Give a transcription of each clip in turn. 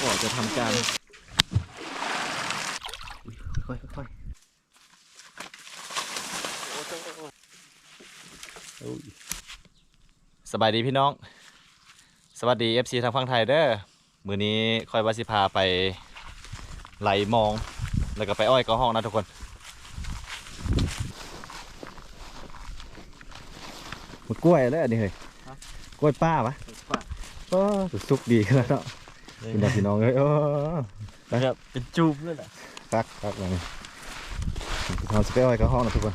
ก็จะทำการอุ๊ยค่อยๆค่อยๆอุ๊ยสบายดีพี่น้อง สวัสดี FC ทางฝั่งไทยเด้อมือนี้ค่อยว่าสิพาไปไหลมอง แล้วก็ไปอ้อยก็ห้องนะทุกคนมันกล้วยแล้วอันนี้เฮ้ยกล้วยป้าปะก็สุกดีขนาดเนาะ พี่น้องพี่น้องเอ้ยโอ้นะครับเป็นจูบเลยแหละคักคักเลยเราจะไปอ้อยก็ห้องนะทุกคน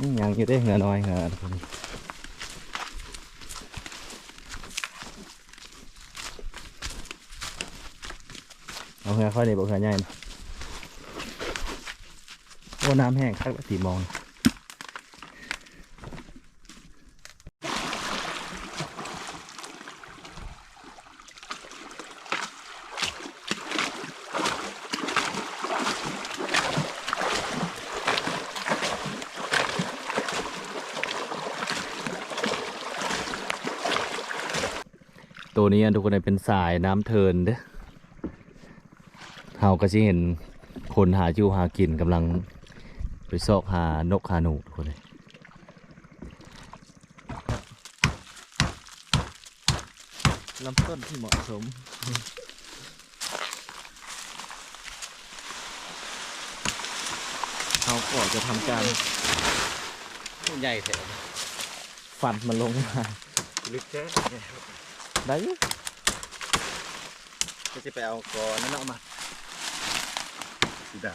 นี่ยังอยู่ได้เหงือน้อยเหงือทุกคนเอาเหงือค่อยนี่บอกเหงือใหญ่นะโอ้น้ำแห้งคักละสีมอง ตัวนี้ทุกคนเป็นสายน้ำเทินเด้อเฮาก็จะเห็นคนหาจูหากินกำลังไปซอกหานกหาหนูทุกคนเลยลำต้นที่เหมาะสมเขาก็จะทำการใหญ่แถวฟันมันลงมาลึกแค่ ได้อยู่ก็จะไปเอากอนั่นเอามาสีดา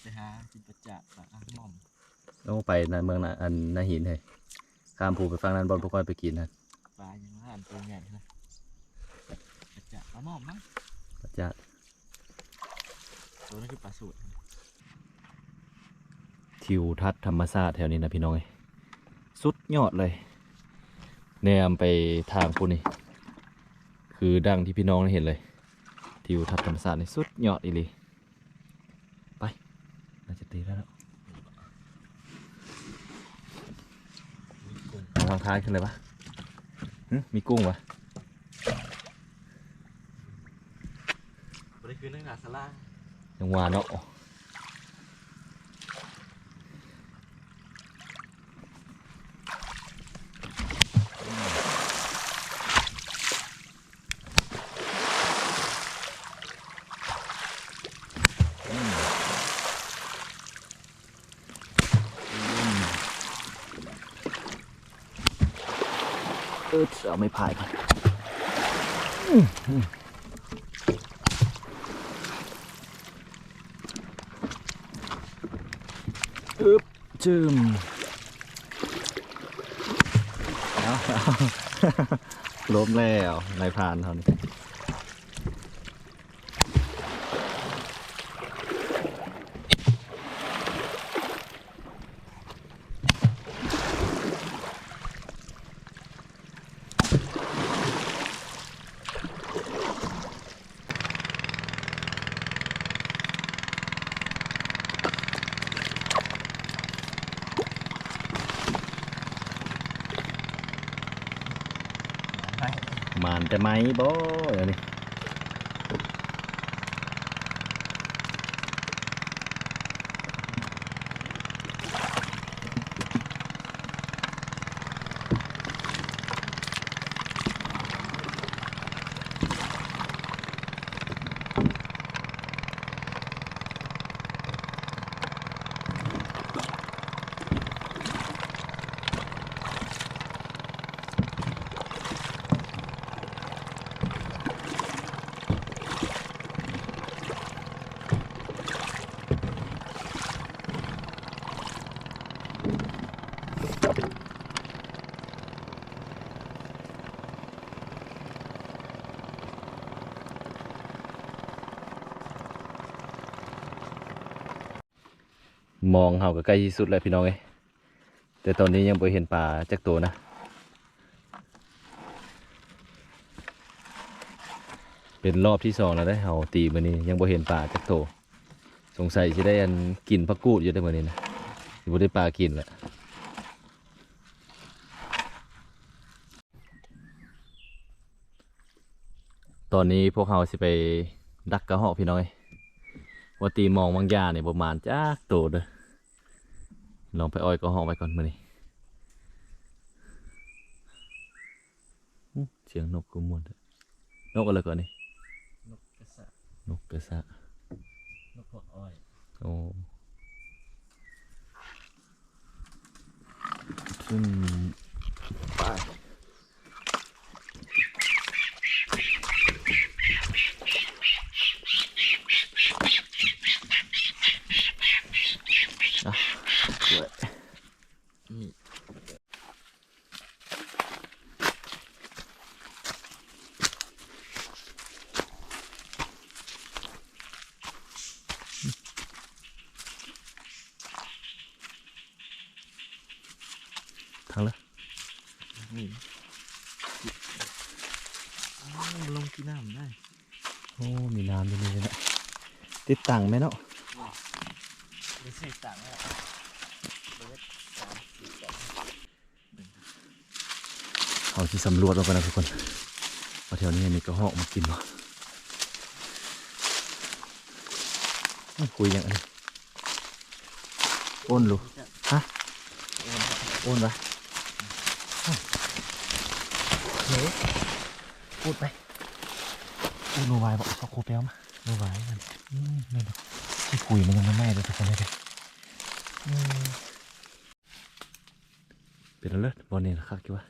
ไปหาจิปจักษ์อะม่อม ต้องไปในเมืองน่ะอันนาหินเลยข้ามภูไปฟังนั้นบอลพวกก้อยไปกินนะปลายังห่านตัวใหญ่นะกระจะปลาหม้อมมั้งปัจจักตัวนั้นคือปลาสูตรทิวทัศน์ธรรมชาติแถวนี้นะพี่น้อยสุดยอดเลย แนมไปทางพวกนี้ คือดังที่พี่น้องได้เห็นเลยทิวทัศน์ธรรมชาตินี่สุดยอดอีหลีไปน่าจะตีได้แล้วเอา วางท้ายขึ้นเลยปะหึมีกุ้งปะตัวนี้คือนักหนาสลายังหวานเนาะเออเอาไม่พายไปอึบจึมล้มแล้วนายพรานเขานี่ มานแต่ไหมบ่เดี๋ยวนี้ มองเฮาก็ใกล้ที่สุดแล้วพี่น้องเอ้ยแต่ตอนนี้ยังบ่เห็นปลาจักตัวนะ เป็นรอบที่สองแล้วได้เฮาตีมือนี้ยังบ่เห็นปลาจักตัวสงสัยสิได้อันกินผักกูดอยู่ได้มือนี้นะสิบ่ได้ปลากินแหละตอนนี้พวกเราสิไปดักกระหอกพี่น้อยว่าตีมองบางอย่างเนี่ยประมาณจักตัวเด้อ ลองไปอ้อยกระหอกไว้ก่อนมื้อนี้อื้อเสียงนกกูม่วนเด้อนกอะไรก่อนนี่นกกระสะนกกระสะนกพวกอ้อยโอ้ซึ่งไปอะด้วย นี่ ทางเลย นี่อ้าวมันลงที่น้ำได้ โอ้ มีน้ำอยู่นี่เลยนะ ติดตังไหมเนาะม่ใช่ต่างแล้วเบิดสามสี่สองเอาที่สำรวจมาก่อนนะทุกคนว่าแถวนี้มีกระหอกมากินวะคุยอย่างไรโอนลูกฮะโอนปะหนูพูดไปพูดโนวายบอกเขาโคเปลมาไม่ไหวมัน ที่คุยมันยังไม่ไหม้เลยทุกคนเลยเด้อืมเป็นอะไรบอลนี่นะครับคิดว่า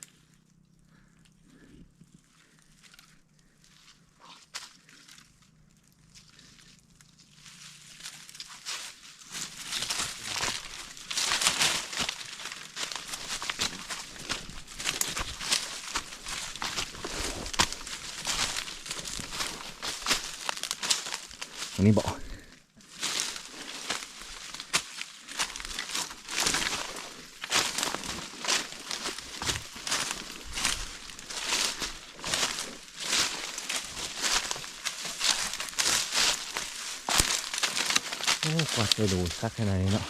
กว่าจะดูสักขนาดนี้เนาะ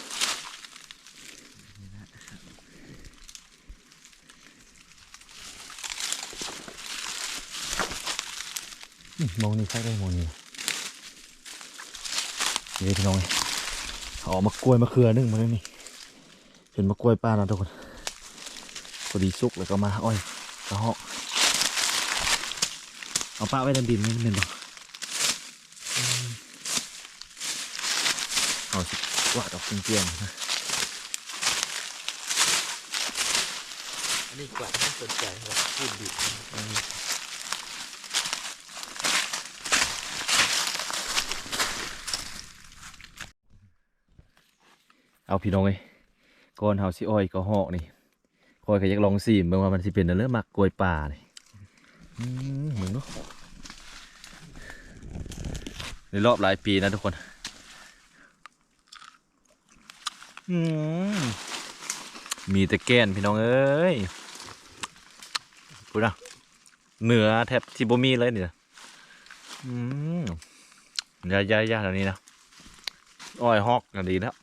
มองนี่สักได้มองนี่นี่พี่น้องเอ้เอามากล้วยมะเขือนึ่งมาเลยนี่เป็นมะกล้วยป้านะทุกคนพอดีสุกแล้วก็มาอ้อยกระเหาะเอาป้าไว้ดันดินนี่เป็นบ่อืมเอาสิก วาดออกเกลี้ยงๆนะอันนี้กลับไม่สนใจหรอกพูดดิบเอาพี่น้องเอ้ยก่อนเฮาสิอ้อยกระเหาะนี่คอยก็อยากลองซีมเบิ่งว่ามันสิเป็นอันเรื่องมักกล้วยป่านี่อืมมึงเนาะในรอบหลายปีนะทุกคน อื มีแต่แกนพี่น้องเอ้ยพูดนะเหนือแทบทีบมีเลยเนี่ยอืมยายายาแถวนี้นะอ้อยฮอกกันดีนะ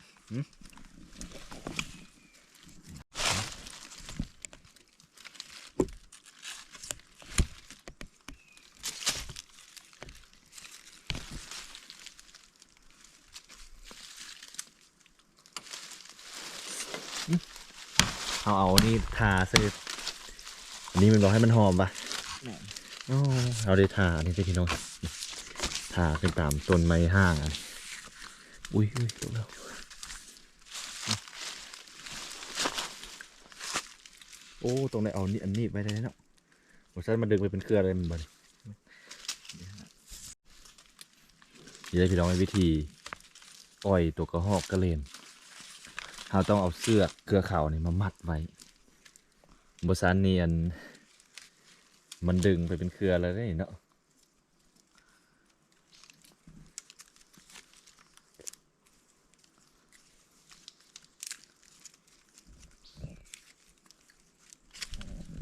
เอาเอานี่ทาใส่อันนี้มันบอกให้มันหอมปะแหม่โอ้เอาได้ทานี่สิพี่น้องทาขึ้นตามต้นไม้ห้างอะอุ้ยอุ้ยตกแล้วโอ้ ตรงไหนเอานี่อันนี้ไปได้เนาะโอ้ฉันมันดึงไปเป็นเครืออะไรมันบ่นี่นี่ได้พี่น้องในวิธีอ้อยตัวกระหอกกระเลน เราต้องเอาเสื้อเกลือข่าวนี่มามัดไว้บสานเนียน มันดึงไปเป็นเครือเลยเนาะ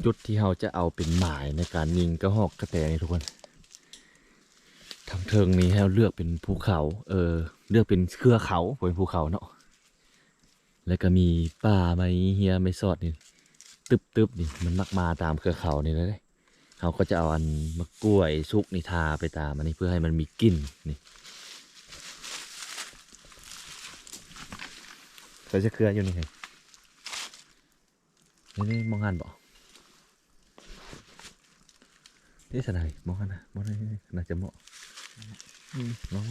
จุดที่เราจะเอาเป็นหมายในการยิงกระหอกกระแตนี่ทุกคนทางเทิงนี้ให้เราเลือกเป็นภูเขา เออ เลือกเป็นเครือเขาเป็นภูเขาเนาะ แล้วก็มีป่าไม้เฮียไม่สอดนี่ตึบๆนี่มันมักมาตามเครือเขานี่เลยเขาก็จะเอาอันมะกล้วยสุกนี่ทาไปตามอันนี้เพื่อให้มันมีกลิ่นนี่เขาจะเครืออยู่นี่ไงนี่นี่มองหันบ่นี่สนายมองหันนะมองนี่น่าจะเหมาะอืมลอง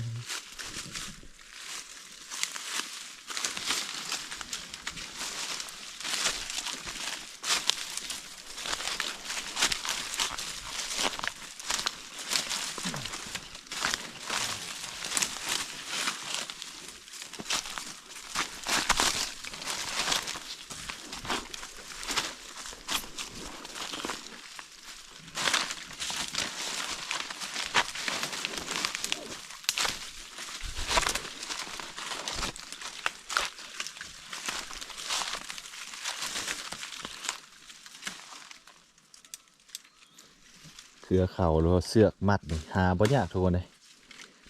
ๆเครือเข่าหรือว่าเสือกมัดนี่หาบ่ยากทุกคนเลย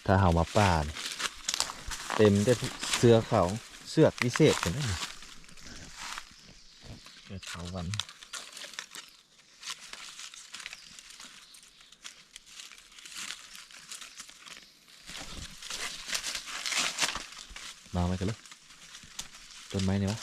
ถ้าเฮามาป่านเต็มได้เสือเขาเสือกวิเศษเห็นไหมเกิดเขาวันมาไหมกันเลยต้นไม้เนี่ยวะ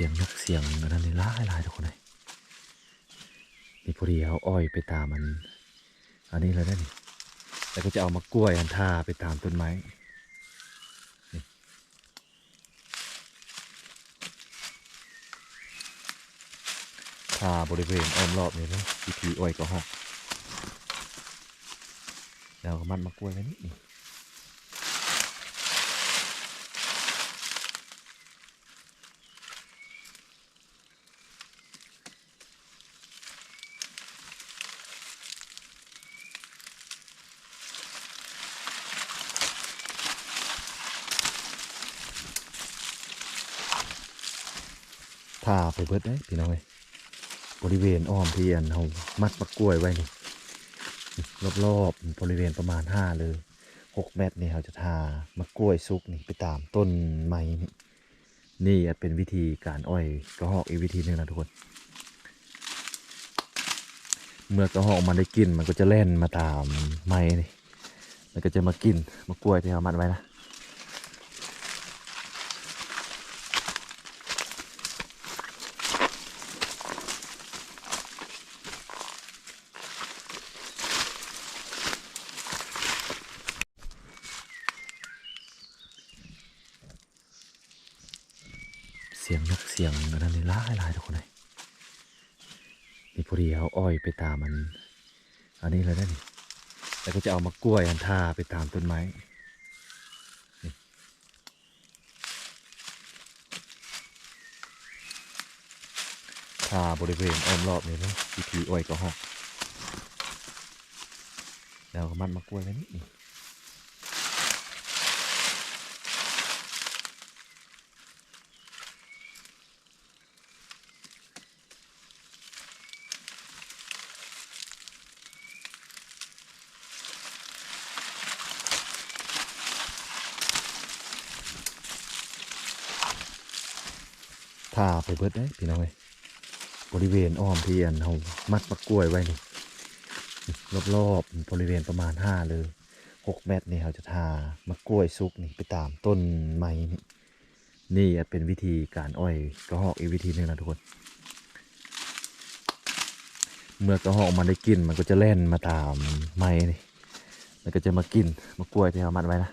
สียงนกเสียงอันนั้นนี่ลายลายทุกคนเลยนี่พอดีเอาอ้อยไปตามมัน อันนี้เลยได้นี่แล้วก็จะเอามากล้วยอันท่าไปตามต้นไม้นี่ทาบริเวณอ้อมรอบนี่นะวิธีอ้อยก็หอกแล้วก็มัดมากล้วยไว้นี่ ไปเบิดได้ยพี่น้องเอ้ยบริเวณอ้อมเที่อันเรามัดมะกล้วยไว้นี่รอบๆบริเวณประมาณห้าเลยหกเมตรนี่เราจะทามะกล้วยซุกนี่ไปตามต้นไม้นี่นี่เป็นวิธีการอ้อยกระหอกอีกวิธีหนึ่งนะทุกคน เมื่อกระหอกมันได้กินมันก็จะเล่นมาตามไม้นี่มันก็จะมากินมะกล้วยที่เรามัดไว้นะ เสียงนกเสียงอันนั้นนี่ หลายหลายทุกคนเลยนี่พอดีเอาอ้อยไปตามมัน อันนี้เลยได้นี่แล้วก็จะเอามากล้วยอันท่าไปตามต้นไม้ทาบริเวณอ้อมรอบนี่นะวิธีอ้อยก็หอกแล้วก็มัดมากล้วยไว้นี่ ทาไปเบิดได้ยพี่น้องเอ้ยบริเวณอ้อมเที่อันเรามัดมะกล้วยไว้นี่รอบๆบริเวณประมาณห้าเลยหกเมตรนี่เราจะทามะกล้วยซุกนี่ไปตามต้นไม้นี่นี่เป็นวิธีการอ้อยกระหอกอีกวิธีหนึ่งนะทุกคน เมื่อกระหอกมันได้กินมันก็จะเล่นมาตามไม้นี่แล้วก็จะมากินมากล้วยที่เรามัดไว้นะ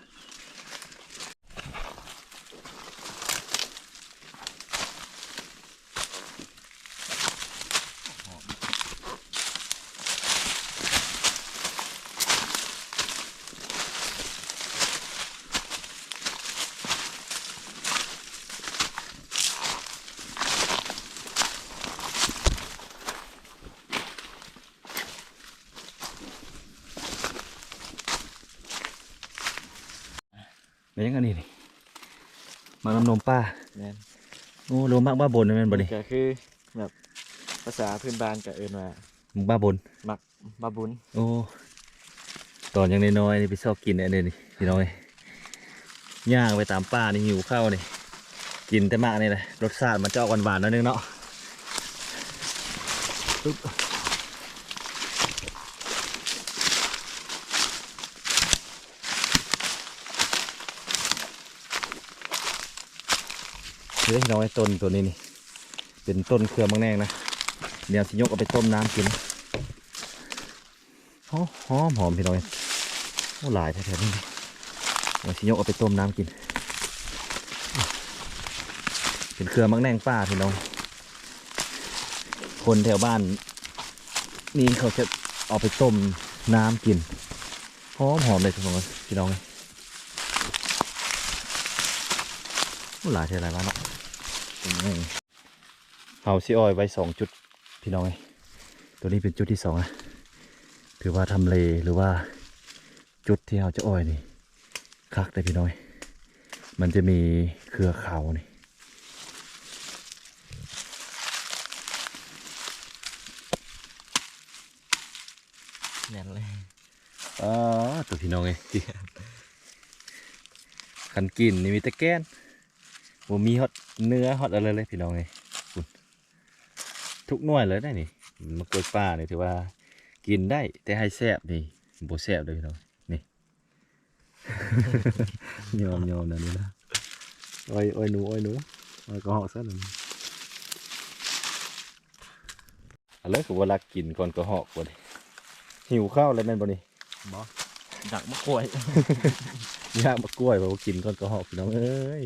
เป็น ยังไงนี่นี่มากน้ำนมป้าแม่นโอ้รวมมากบ้าบนนะแม่นบ่นี่ก็คือแบบภาษาพื้นบ้านก็เอิ้นว่าบ้าบนมักบาบุญโอ้ตอนยังน้อยๆนี่ไปชอบกินอันนี้นี่พี่น้อยย่างไปตามป่านี่หิวข้าวนี่กินแต่มากนี่แหละรสชาติมันจะออกหวานๆหนิดนึงเนาะ ปึ๊บเฮ้ยน้อยต้นตัวนี้นี่ เป็นต้นเครือมังแนงนะเดี๋ยวสิยกเอาไปต้มน้ำกินหอมหอมหอมพี่น้อยโอ้หลายแท้ๆนี่เราชิยกเอาไปต้มน้ำกิน เป็นเครือมักแนงป้าพี่น้อง คนแถวบ้าน นี่เขาจะเอาไปต้มน้ำกินหอมหอมเลยทุกคนพี่น้องโอ้หลายแท้หลายบ้านเนาะ เป็นไงเอาซีออยไว้สองจุดพี่น้องเอ้ยตัวนี้เป็นจุดที่สองนะถือว่าทำเลหรือว่าจุดที่เราจะอ้อยนี่คักได้พี่น้อย มันจะมีเครือเขานี่แม่นเลยอ๋อตัวพี่น้องไงคันกินนี่มีแต่แก้น บ่มีฮอตเนื้อฮอตอะไรเลยพี่น้องไงคุณทุกหน่วยเลยได้นี่มะกรูดป่านี่ถือว่ากินได้แต่ให้แซ่บนี่บ่แซ่บเลยพี่น้องนี่ยอมยอมนะนี่นะอ้อยอ้อยหนูอ้อยหนูอ้อยก็เหอกซะหนึ่งอะไรคือว่ารักกินก่อนก็เหอกบ่นี่หิวข้าวเลยแม่นบ่นี่บ่ดักมะกล้ว ยย่างมากล้วยบ่กินก่อนก็เหอกพี่น้องเอ้ย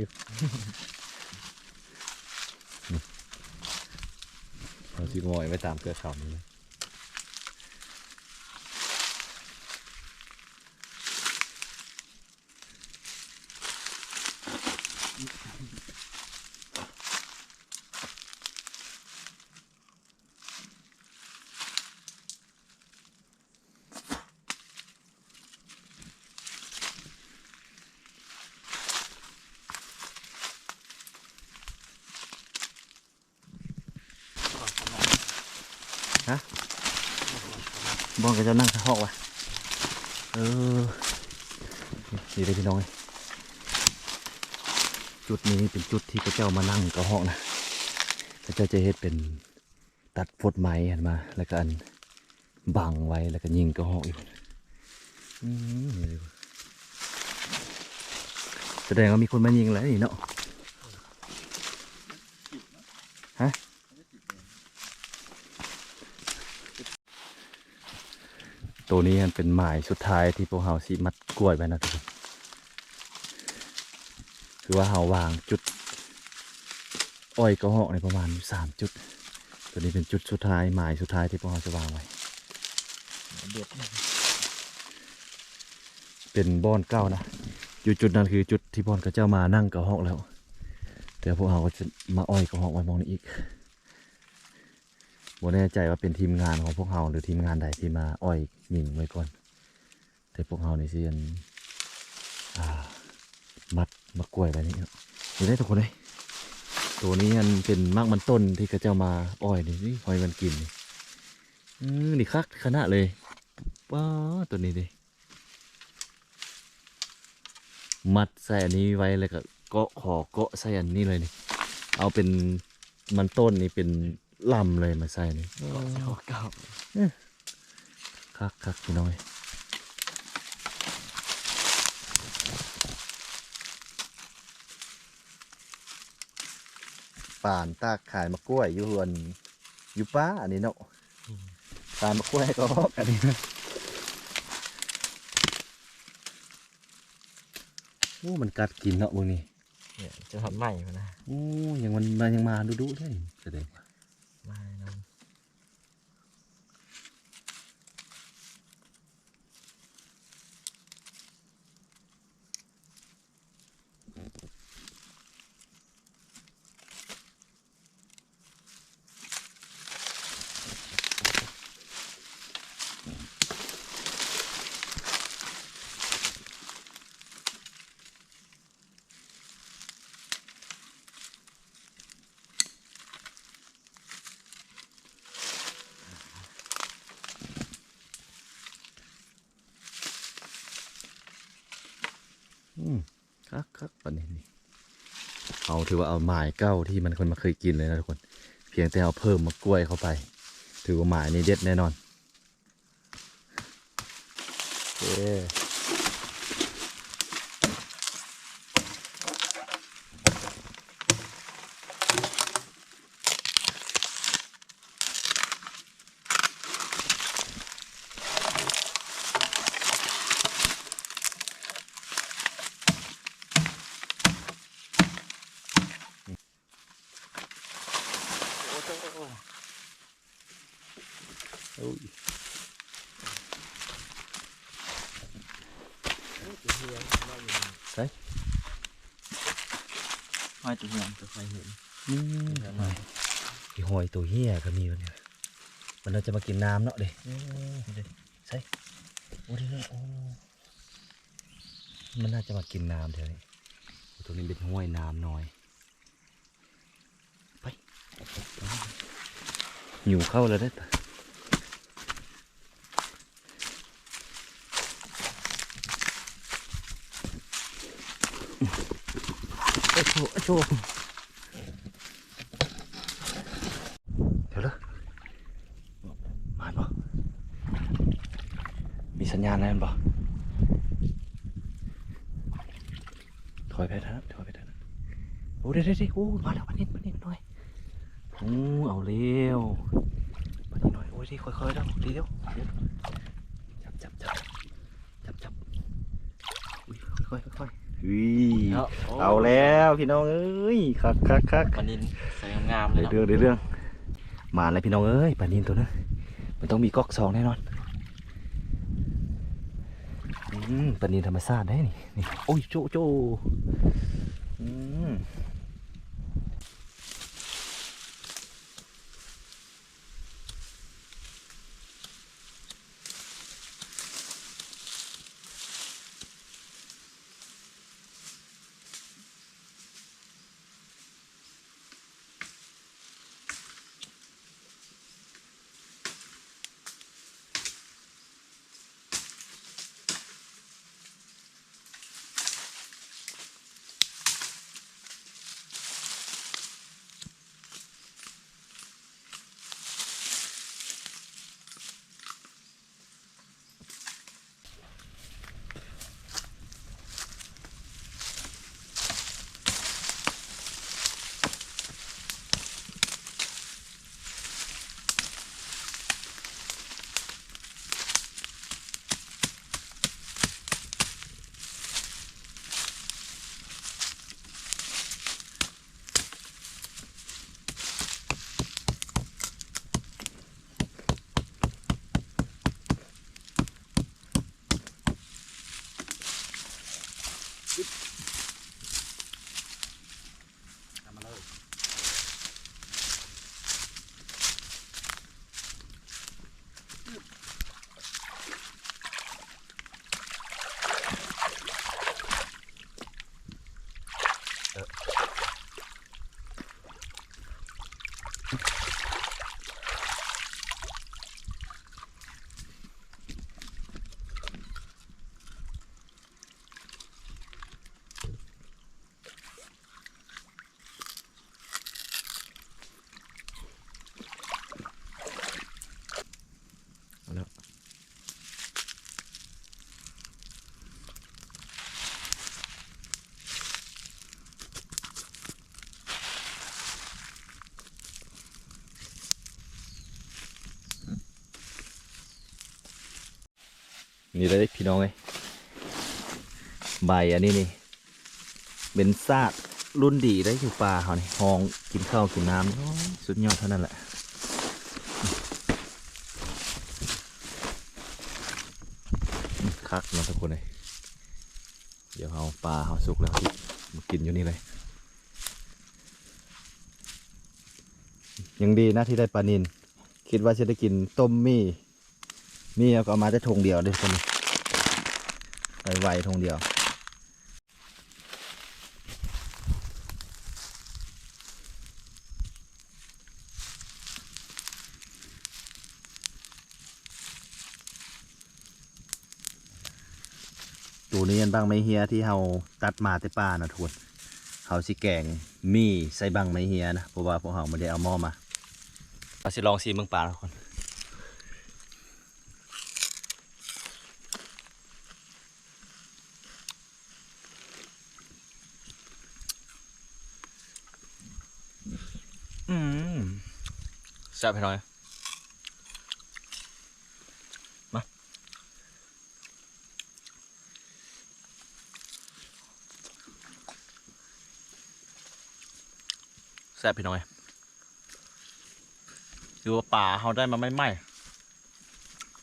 เราสิงอยไว้ตามเกลือเขานี่เลย บองก็จะนั่งข้างหอกว่ะเออนี่เลยพี่น้องเอ้ยจุดนี้เป็นจุดที่พระเจ้ามานั่งกระหอกนะพระเจ้าจะเฮ็ดเป็นตัดฟดไม้อันมา แล้วก็อันบังไว้แล้วก็ยิงกระหอกอยู่แสดงว่ามีคนมายิงแล้วนี่เนาะ ตัวนี้มันเป็นหมายสุดท้ายที่พวกเราสิมัดกล้วยไว้นะทุกคนคือว่าเราวางจุด อ้อยกระหอกในประมาณสามจุด ตัวนี้เป็นจุดสุดท้ายหมายสุดท้ายที่พวกเราจะวางไว้เเป็นบ้อนเก้านะอยู่จุดนั้นคือจุดที่บอนกับเจ้ามานั่งกระหอกแล้ว แต่พวกเราก็จะมาอ้อยกระหอกไว้มองนี้อีก บ่แน่ใจว่าเป็นทีมงานของพวกเราหรือทีมงานใดที่มาอ้อยยิงไว้ก่อน แต่พวกเราในเซียนอ่ามัดมากล้วยไว้นี่เนาะเห็นได้ทุกคนเลยตัวนี้มันเป็นมากมันต้นที่กระเจ้ามาอ้อยนี่นี่หอยมันกินนี่นี่คักขนาดเลยว้าตัวนี้ดิมัดใส่อันนี้ไว้แล้วก็เกาะขอเกาะใส่อันนี้เลยนี่เอาเป็นมันต้นนี่เป็น ลำเลยมาใส่นี่เจ้าเก่าคักคักพี่น้อยป่านตากขายมะกล้วยอยู่เฮือนอยู่ป้าอันนี้เนาะตายมาคุ้ยก็ฮอกอันนี้โอ้มันกัดกินเนาะพวกนี้เนี่ยจะทำใหม่มานะโอ้ยังมันมันยังมาดุดุเลยแสดงว่า ไม่นะ อืมครับครับปันนี้นี่เอา ถือว่าเอาหมายเก้าที่มันคนมาเคยกินเลยนะทุกคน เพียงแต่เอาเพิ่มมากล้วยเข้าไป ถือว่าหมายนี้เด็ดแน่นอนโอเค โอ้โห โอ้ยตัวเฮียงว่าอยู่นี่ใส่หอยตัวเฮียตัวไฟเห็นอืมพี่หอยตัวเหี้ยก็มีวะเนี่ยมันน่าจะมากินน้ำเนาะเด้ใส่โอ้เด้โอ้มันน่าจะมากินน้ำเดี๋ยวนี้ตัวนี้เป็นห้วยน้ำน้อยไปหิวเข้าแล้วได้อตา โอ้โหโอ้โหเดี๋ยวเด้อมาบ่มีสัญญาณอะไรบ่ถอยไปทนั้นถอยไปทนั้นโอ้เดี๋ยวเดี๋ยวเดี๋ยวโอ้มาแล้วมานิดมานิดหน่อยโอ้เอาเร็วมานิดหน่อยโอ้ยดิค่อยๆแล้วดีเร็วเดี๋ยวจับจับจับจับจับค่อยๆค่อยๆ อุ้ยเอาเอาแล้วพี่น้องเอ้ยคักคักคักปลานินใส่งามๆเลยเดี๋ยวเนาะเรื่องเดี๋ยวเรื่องมาเลยพี่น้องเอ้ยปลานินตัวนั้นมันต้องมีก๊อกสองแน่นอนอืมปลานินธรรมชาติได้นี่นี่โอ้ยโจโจ นี่เลยพี่น้องเอ้ยใบอันนี้นี่เป็นซากรุ่นดีได้อยู่ป่าเขานี่ห้องกินข้าวกินน้ำโอ้ยสุดยอดเท่านั้นแหละคักนะทุกคนเลยเดี๋ยวเอาปลาเอาสุกแล้วมากินอยู่นี่เลย ยังดีนะที่ได้ปลานิน คิดว่าจะได้กินต้มมี่ มี่เอาก็มาได้ทงเดียวเด้วยคนนี้ ไวๆทงเดียว ตัวนี้ยันบังไม้เฮียที่เราตัดมาแต่ป่านะทุกคนเขาสิแกงมีใส่บังไม้เฮียนะเพราะว่าพวกเขาไม่ได้เอาหม้อมาเอาสิลองซีเมืองป่าทุกคน แซ่บไปหน่อย มา แซ่บพี่น้อยคือว่าป่าเขาได้มาไม่ไหม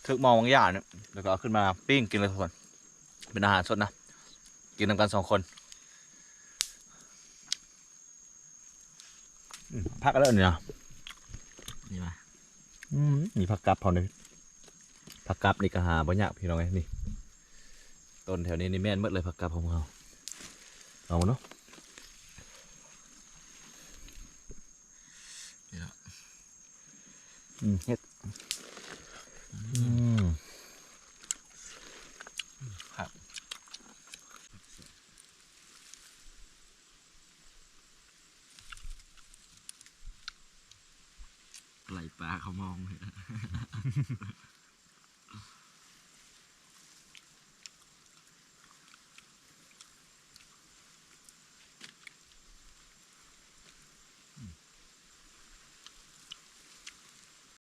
ทึกมองบางอย่างเนี่ยแล้วก็เอาขึ้นมาปิ้งกินเลยทุกคนเป็นอาหารสดนะ กินนำกันสองคนอืมพักแล้วเนี่ย นี่มาอืมมีผักกับพอหนึ่งผักกับนี่ก็หาบ่ยากพี่น้องไงนี่ต้นแถวนี้นี่แม่นหมดเลยผักกับของเราเอาเนาะอืมเฮ็ด